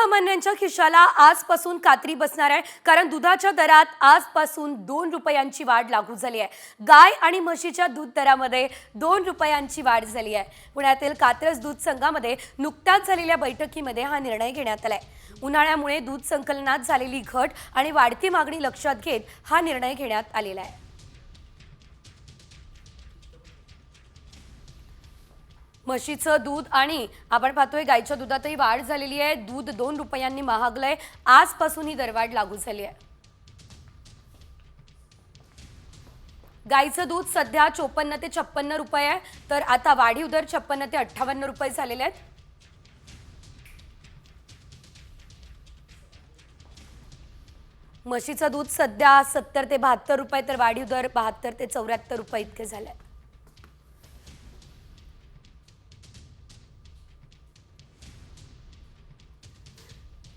सर्वसामान्यांच्या खिशाला आजपासून कात्री बसणार आहे. कारण दुधाच्या दरात आजपासून दोन रुपयांची वाढ लागू झाली आहे. गाय आणि म्हशीच्या दूध दरामध्ये दोन रुपयांची वाढ झाली आहे. पुण्यातील कात्रज दूध संघामध्ये नुकत्याच झालेल्या बैठकीमध्ये हा निर्णय घेण्यात आलाय. उन्हाळ्यामुळे दूध संकलनात झालेली घट आणि वाढती मागणी लक्षात घेत हा निर्णय घेण्यात आलेला आहे. म्हशीचं दूध आणि आपण पाहतोय गायच्या दुधातही वाढ झालेली आहे. दूध दोन रुपयांनी महागलंय. आजपासून ही दरवाढ लागू झाली आहे. गाईचं दूध सध्या चोपन्न ते छप्पन्न रुपये आहे. तर आता वाढीव दर छप्पन्न ते अठ्ठावन्न रुपये झालेले आहेत. म्हशीचं दूध सध्या सत्तर ते बहात्तर रुपये तर वाढीव दर बहात्तर ते चौऱ्याहत्तर रुपये इतके झाले आहेत.